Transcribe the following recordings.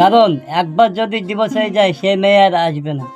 কারণ একবার যদি ডিভোর্স হয়ে যায় সে মেয়ে আর আসবে না।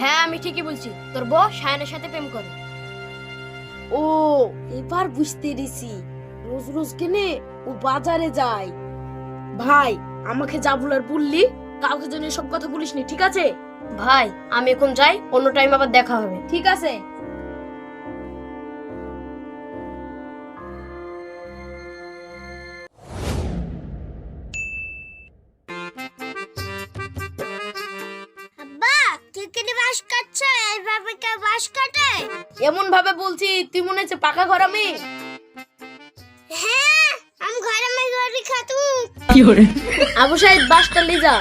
হ্যাঁ আমি ঠিকই বলছি। তোর বউ শায়নের সাথে প্রেম করে। ও এবার বুঝতে দিছি। রোজ রোজ কেনে ও বাজারে যায়। ভাই আমাকে যা বলার বললি কাউকে যেন সব কথা বলিস নি ঠিক আছে? ভাই আমি এখন যাই অন্য টাইম আবার দেখা হবে। ঠিক আছে। আমি। হ্যাঁ আমি ঘরে মে খাতু। আবু সাহেব বাসটা লে যা।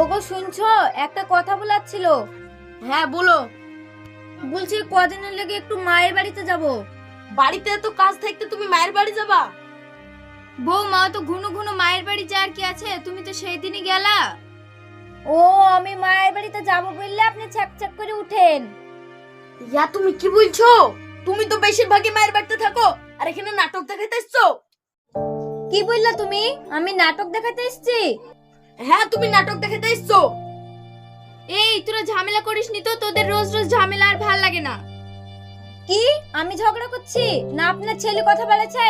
ওগো শুনছো? একটা কথা বলাচ্ছিল হ্যাঁ বলো। বলছি কদিনের লেগে একটু মায়ের বাড়িতে যাব। বাড়িতে এত কাজ থাকতে তুমি মায়ের বাড়ি যাবা? বৌমা তো ঘুনো ঘুনো মায়ের বাড়ি যার কি আছে? তুমি তো সেই দিনই গেলা। ও আমি মায়ের বাড়িতে যাব বললে আপনি ছ্যাক করে উঠেন। ইয়া তুমি কি বলছো? তুমি তো বেশিরভাগই মায়ের বাড়িতে থাকো আর এখানে নাটক দেখাইতে এসছো? কি বললা তুমি? আমি নাটক দেখাতে এসেছি? হ্যাঁ তুমি নাটক দেখাইতে এসছো। এই তোরা ঝামেলা করিস নি তো? তোদের রোজ রোজ ঝামেলা আর ভালো লাগে না। কি? আমি ঝগড়া করছি? না আপনার ছেলে কথা বলেছে?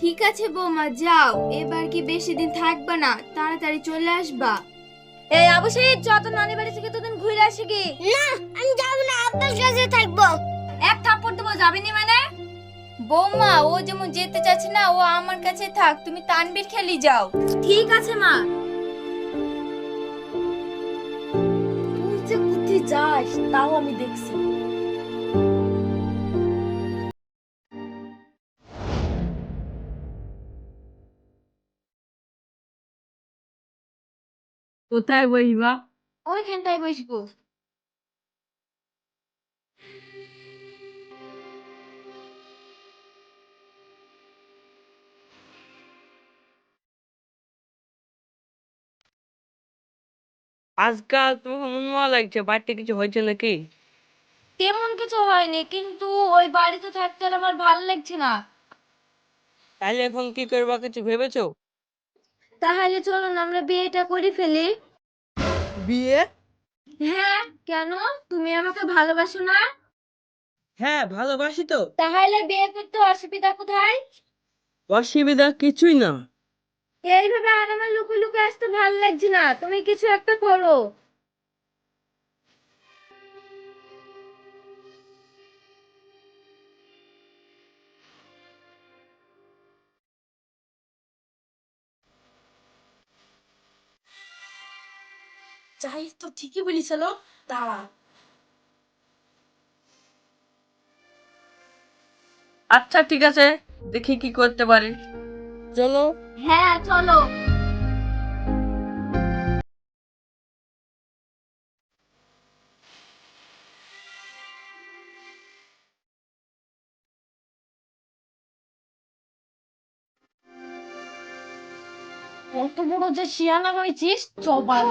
ঠিক আছে বৌমা যাও। এবার কি বেশি দিন থাকবা না তাড়াতাড়ি চলে আসবা। এই অবশ্যই যত নানি বাড়ি থেকে তোদিন ঘুরে আসি কি? না আমি যাব না আব্বার কাছে থাকব। এক থাপ্পড় দেবো যাবেনি মানে? বৌমা ও যেমন যেতে চাচ্ছে না ও আমার কাছে থাক তুমি তানবীর খেলি যাও। ঠিক আছে মা। তুই যে কোথায় যাস তাও আমি দেখছি কোথায় বসবা ওইখানটায় বসবো আজকাল তোমাকে মনমরা লাগছে বাড়িতে কিছু হয়েছে নাকি তেমন কিছু হয়নি কিন্তু ওই বাড়িতে থাকতে আর আমার ভালো লাগছে না তাহলে এখন কি করবা কিছু ভেবেছো তাহলে চলুন আমরা বিয়েটা করে ফেলি। বিয়ে? হ্যাঁ কেন? তুমি আমাকে ভালোবাসো না? হ্যাঁ ভালোবাসি তো। তাহলে বিয়ে করতে অসুবিধা কোথায়? অসুবিধা কিছুই না। এইভাবে আর আমার লুকু লুকু আসতে ভালো লাগছে না। তুমি কিছু একটা করো। যাই তো ঠিকই বলিছিল দাঁড়া। আচ্ছা ঠিক আছে। দেখি কি করতে পারি। চলো। হ্যাঁ চলো। কত বড় যে শিয়ানা হয়েছিস চবাল।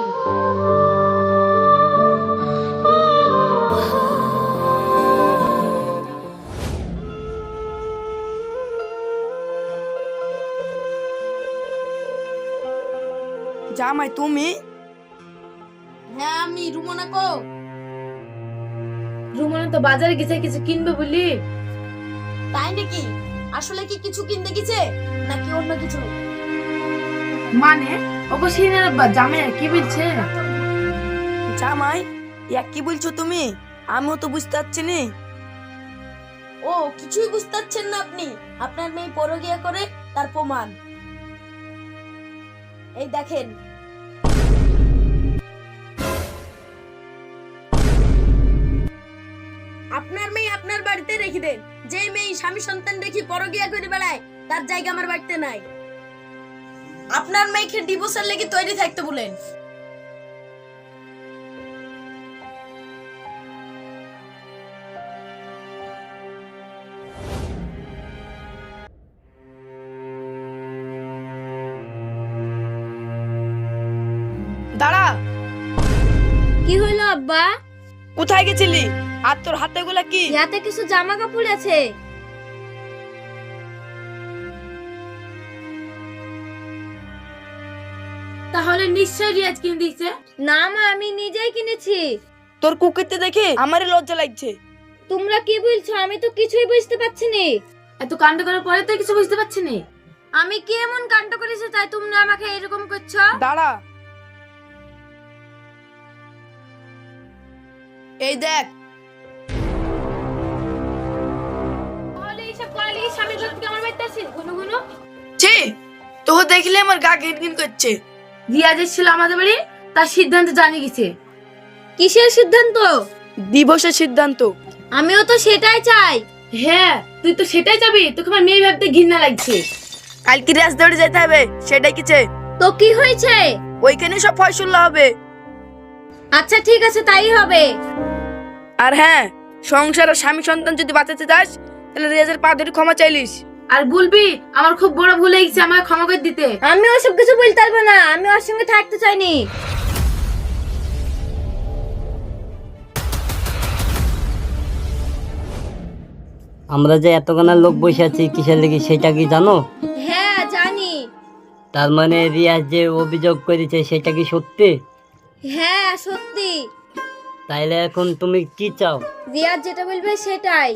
জামাই তুমি? হ্যাঁ আমি। রুমনা কো? রুমনা তো বাজারে গেছে কিছু কিনবে বলি? তাই নাকি? আসলে কি কিছু কিনতে গেছে? নাকি অন্য কিছু? মানে? অবশ্যই জামাই কি বলছে? জামাই ইয়া কি বলছো তুমি? আমিও তো বুঝতে পারছি নি। ও কিছুই বুঝতে পারছেন না আপনি। আপনার মেয়ে পরকিয়া করে তার প্রমাণ। এই দেখেন বাড়িতে রেখে দেন যে মেয়ে স্বামী সন্তান রেখে পরকিয়া করে বেড়ায় তার জায়গা আমার বাড়িতে নাই। আপনার মেয়েকে ডিভোর্সের লেগে তৈরি থাকতে বলেন। দাঁড়া। কি হলো আব্বা? কোথায় গেছিলি? আর তোর হাতে গুলা কি? ইয়াতে কিছু জামা কাপড় আছে। তাহলে নিশ্চয় রিয়াজ কিনে দিয়েছে না মা আমি নিজেই কিনেছি। তোর কুকুরতে দেখে আমারই লজ্জা লাগছে। তোমরা কি বলছো? আমি তো কিছুই বুঝতে পারছি না। এত কাণ্ড করার পরে তো কিছু বুঝতে পারছি না। আমি কি এমন কাণ্ড করেছি তাই তোমরা আমাকে এরকম করছ? দাঁড়া। এই দেখ গুনু গুনু। ছি তোকে দেখলে আমার গা ঘিনঘিন করছে। রিয়াজ এসেছিল আমাদের বাড়ি তার সিদ্ধান্ত জানিয়ে গেছে। কিসের সিদ্ধান্ত? দিবসের সিদ্ধান্ত। আমিও তো সেটাই চাই। হ্যাঁ তুই তো সেটাই যাবি তোকে আমার মেয়ে ভাবতে ঘৃণা লাগছে। কালকে রাজ দৌড়ে যেতে হবে সেটাই কিছে তো কি হয়েছে? ওইখানে সব ফয়সলা হবে। আচ্ছা ঠিক আছে তাই হবে। আর হ্যাঁ সংসার আর স্বামী সন্তান যদি বাঁচাতে চাস তাহলে রেজের পা ধরে ক্ষমা চাইলিস। আর বলবি আমার খুব বড় ভুল হয়ে গেছে আমাকে ক্ষমা করে দিতে। আমি ওসব কিছু বলতে পারব না আমি ওর সঙ্গে থাকতে চাইনি। আমরা যে এতখানা লোক বসে আছি কিসের লেগে সেটা কি জানো? হ্যাঁ জানি। তার মানে রিয়াজ যে অভিযোগ করেছে সেটা কি সত্যি? হ্যাঁ সত্যি। তাইলে এখন তুমি কি চাও? রিয়াজ যেটা বলবে সেটাই।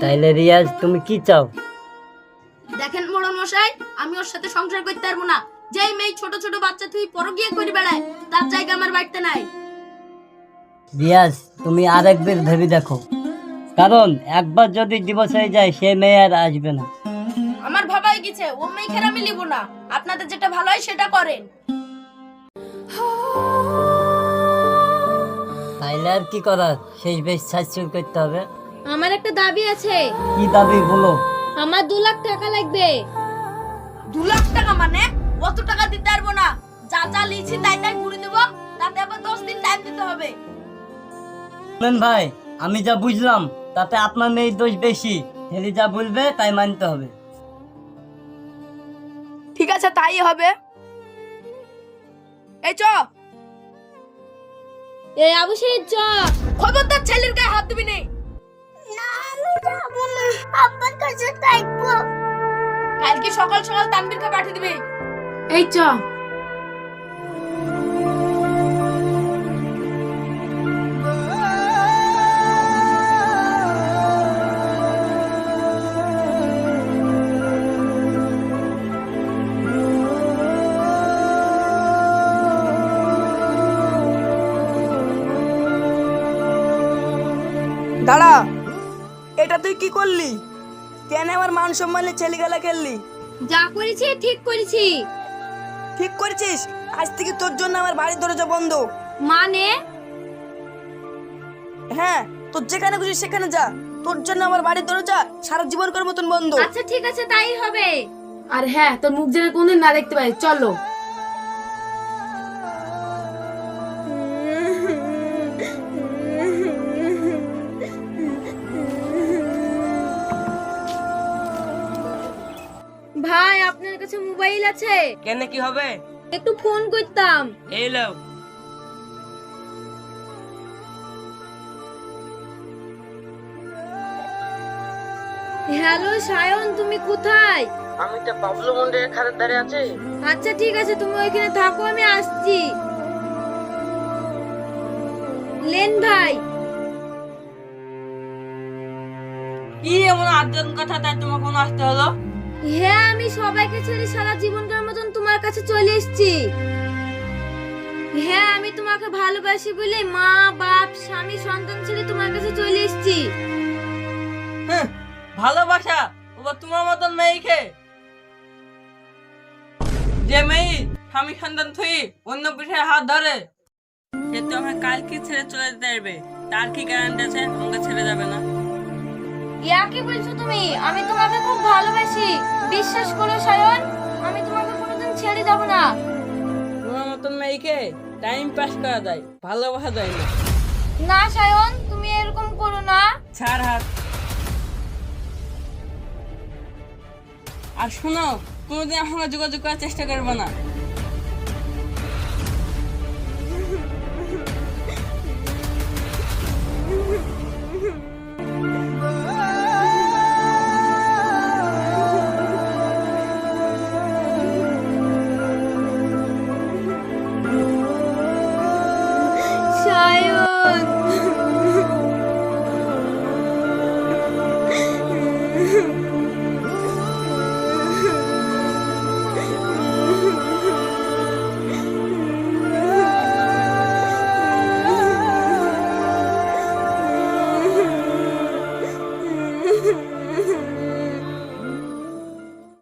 তাইলে রিয়াজ তুমি কি চাও? দেখেন মোড়ন মশাই আমি ওর সাথে সংসার করতে পারব না। যেই মেয়ে ছোট ছোট বাচ্চা তুই পরকিয়া করে বেড়ায় তার জায়গা আমার বাড়িতে নাই। রিয়াজ তুমি আরেকবার ভেবে দেখো। কারণ একবার যদি ডিভোর্স হয়ে যায় সে মেয়ে আর আসবে না। আমার ভাবাই গেছে ও মেয়েকে আমি লিব না। আপনাদের যেটা ভালো হয় সেটা করেন। তাইলে আর কি করার? শেষ বেশ শাস্তি করতে হবে। আমার একটা দাবি আছে। কি দাবি বলো? আমার দু লাখ টাকা লাগবে। দু লাখ টাকা মানে? অত টাকা দিতে পারব না। যা যা লিখছি তাই তাই ঘুরে দেবো। তাতে আবার দশ দিন টাইম দিতে হবে। শুনেন ভাই আমি যা বুঝলাম তাতে আপনার মেয়ের দোষ বেশি। ছেলে যা বলবে তাই মানতে হবে। ঠিক আছে তাই হবে। এই চ। এই আবু শহীদ চ। খবরদার ছেলের গায়ে হাত দিবি নেই না আমি যাব না। আব্বার কাছে থাকব। কালকে সকাল সকাল তানবীরকে পাঠিয়ে দিবি। এই চ। আমার মান সম্মানের ছেলেগেলা খেললি? যা করেছি ঠিক করেছি। ঠিক করেছিস? আজ থেকে তোর জন্য আমার বাড়ির দরজা বন্ধ। মানে? হ্যাঁ তোর যেখানে খুশি সেখানে যা। তোর জন্য আমার বাড়ির দরজা সারা জীবন কর মতন বন্ধ। আচ্ছা ঠিক আছে তাই হবে। আর হ্যাঁ তোর মুখ যেন কোনদিন না দেখতে পাই। চলো। কাছে মোবাইল আছে? কেন কি হবে? একটু ফোন করতাম। এই লাও হ্যালো সায়ন তুমি কোথায়? আমি তো বাবলু মন্দিরের ধারে আছি। আচ্ছা ঠিক আছে তুমি ওইখানে থাকো আমি আসছি। লেন ভাই। কি এমন আর্জন কথা তাই তোমার কোনো আসতে হলো? হ্যাঁ আমি সবাইকে ছেড়ে সারা জীবনকার মতন তোমার কাছে চলে এসেছি। হ্যাঁ আমি তোমাকে ভালোবাসি বলে মা বাপ স্বামী সন্তান ছেড়ে তোমার কাছে চলে এসেছি। হ্যাঁ, ভালোবাসা ওবা তোমার মতন মেয়েকে। যে মেয়ে স্বামী সন্তান থুই অন্য পিঠে হাত ধরে সে তো আমাকে কালকে ছেড়ে চলে যেতে পারবে। তার কি গ্যারান্টি আছে? আমাকে ছেড়ে যাবে না। ইয়া কি বলছো তুমি? আমি তোমাকে খুব ভালোবাসি। বিশ্বাস করো সায়ন আমি তোমাকে কোনোদিন ছেড়ে যাব না। তোমার মতন মেয়েকে টাইম পাস করা যায় ভালোবাসা যায় না। না সায়ন তুমি এরকম করো না। ছাড় হাত। আর শোনো কোনোদিন আমার যোগাযোগ করার চেষ্টা করব না।